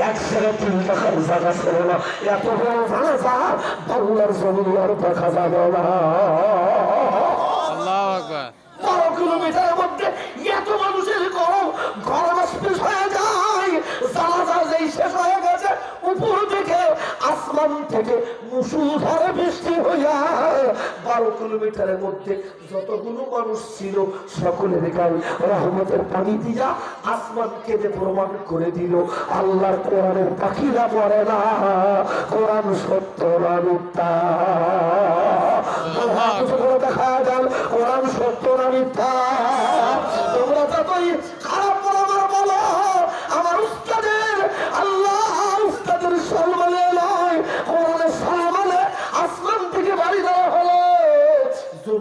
এক জায়গা তিন টাকার জায়গা ছিল না এত বড় জায়গা বাংলার জমিন আর দেখা যাবে না আল্লাহ আকবার। বারো কিলোমিটারের মধ্যে এত মানুষের গরম গরম হয়ে আসমান থেকে মুসুলধারে বৃষ্টি হইয়া বারো কিলোমিটারের মধ্যে যতগুলো মানুষ ছিল সকলের গায়ে রহমতের পানি দিয়া আসমান কেঁদে প্রমাণ করে দিল আল্লাহর কোরআনের পাখিরা পড়ে না। কোরআন সত্য করে দেখা যান কোরআন সত্য না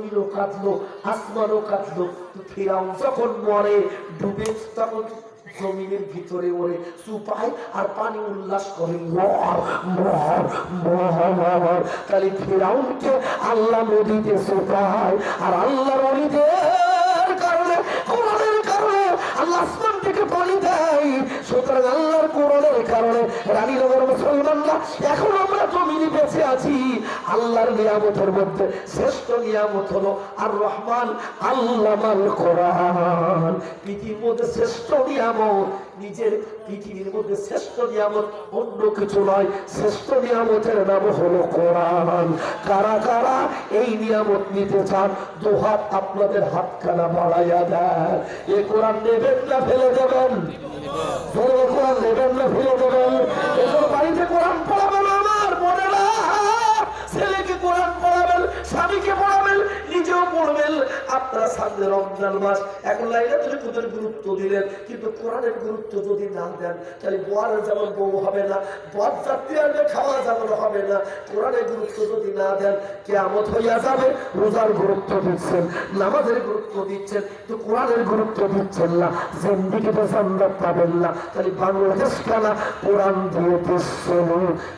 জমিনও কাঁদলো, আসমানও কাঁদলো। ফিরাউন যখন মরে, ডুবে তখন জমিনের ভিতরে ওরে সুপায় আর পানি উল্লাস করে, মর মর মর তাহলে ফিরাউনকে আল্লাহ নদীতে সুপায় আর আল্লাহ নদীদের কারণে, কোরআনের কারণে, আল্লাহ আসমান থেকে পানি দেয়। সুতরাং আল্লাহর কোরআনের কারণে মুসলমানরা এখন আমরা জমিনে বেঁচে আছি। আল্লাহর নিয়ামতের মধ্যে শ্রেষ্ঠ নিয়ামত হলো আর রহমান আল্লামাল কোরআন। পৃথিবীর মধ্যে শ্রেষ্ঠ নিয়ামত, নিজের পৃথিবীর মধ্যে শ্রেষ্ঠ নিয়ামত অন্য কিছু নয়, শ্রেষ্ঠ নিয়ামতের নাম হলো কোরআন। কারা কারা এই নিয়ামত নিতে চান, দুহাত আপনাদের হাতখানা বাড়াইয়া দেন। এ কোরআন নেবেন না, ফেলে দেবেন। আপনারা সামনে রমজান মাস, এখন লাইলাতুল কদর গুরুত্ব দিলেন, কিন্তু কোরআনের গুরুত্ব যদি না দেন, তাহলে বর যেমন বউ হবে না বর যাত্রী আসবে খাওয়া যেমন হবে না, কোরআনের গুরুত্ব যদি না দেন কেমত হইয়া যাবে, রোজার গুরুত্ব দিচ্ছেন, নামাজের গুরুত্ব দিচ্ছেন তো কোরআনের গুরুত্ব দিচ্ছেন না, জিন্দিগিতে জান্নাত পাবেন না, তাহলে বাংলাদেশ কানা কোরআন দিয়ে দেশ চলো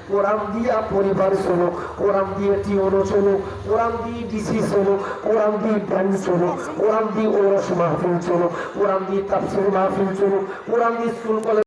কোরআন দিয়া পরিবার চলো কোরআন দিয়ে টিওনো চলো কোরআন দিয়ে ডিসি চলো কোরআন দিয়ে ব্যাংক চলো কোরআন দিয়ে ওরস মাহফিল চলো কোরআন দিয়ে তাফসির মাহফিল চলো কোরআন দিয়ে স্কুল কলেজ